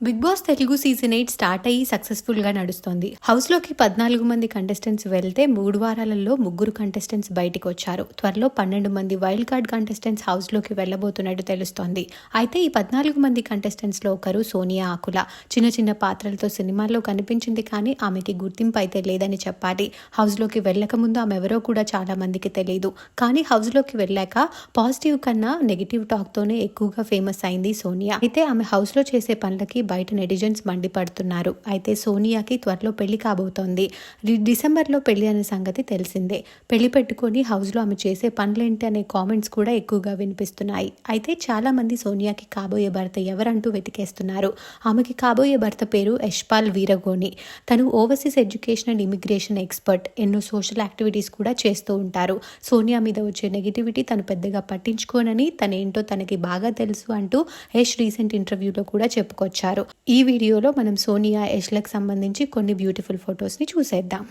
Bigg Boss Telugu season eight start అయ్యి సక్సెస్ఫుల్గా నడుస్తోంది. హౌస్లోకి పద్నాలుగు మంది కంటెస్టెంట్స్ వెళ్తే మూడు వారాలలో ముగ్గురు కంటెస్టెంట్స్ బయటకు వచ్చారు. త్వరలో పన్నెండు మంది వైల్డ్ కార్డ్ కంటెస్టెంట్స్ హౌస్లోకి వెళ్ళబోతున్నట్టు తెలుస్తోంది. అయితే ఈ పద్నాలుగు మంది కంటెస్టెంట్స్లో ఒకరు సోనియా ఆకుల. చిన్న చిన్న పాత్రలతో సినిమాల్లో కనిపించింది కానీ ఆమెకి గుర్తింపు అయితే లేదని చెప్పాలి. హౌస్లోకి వెళ్ళక ముందు ఆమె ఎవరో కూడా చాలా మందికి తెలియదు కానీ హౌస్లోకి వెళ్ళాక పాజిటివ్ కన్నా నెగిటివ్ టాక్ తోనే ఎక్కువగా ఫేమస్ అయింది సోనియా. అయితే ఆమె హౌస్లో చేసే పనులకి బయట నెటిజన్స్ మండిపడుతున్నారు అయితే సోనియాకి త్వరలో పెళ్ళి కాబోతోంది. డిసెంబర్లో పెళ్ళి అనే సంగతి తెలిసిందే. పెళ్ళి పెట్టుకొని హౌస్లో ఆమె చేసే పనులేంటి అనే కామెంట్స్ కూడా ఎక్కువగా వినిపిస్తున్నాయి. అయితే చాలా మంది సోనియాకి కాబోయే భర్త ఎవరంటూ వెతికేస్తున్నారు. ఆమెకి కాబోయే భర్త పేరు యశ్పాల్ వీరగోని తను overseas education and immigration expert. ఎన్నో సోషల్ యాక్టివిటీస్ కూడా చేస్తూ ఉంటారు. సోనియా మీద వచ్చే నెగిటివిటీ తను పెద్దగా పట్టించుకోనని తనేంటో తనకి బాగా తెలుసు అంటూ యష్ రీసెంట్ ఇంటర్వ్యూలో కూడా చెప్పుకొచ్చారు. ఈ వీడియోలో మనం సోనియా యష్లకు సంబంధించి కొన్ని బ్యూటిఫుల్ ఫొటోస్ని చూసేద్దాం.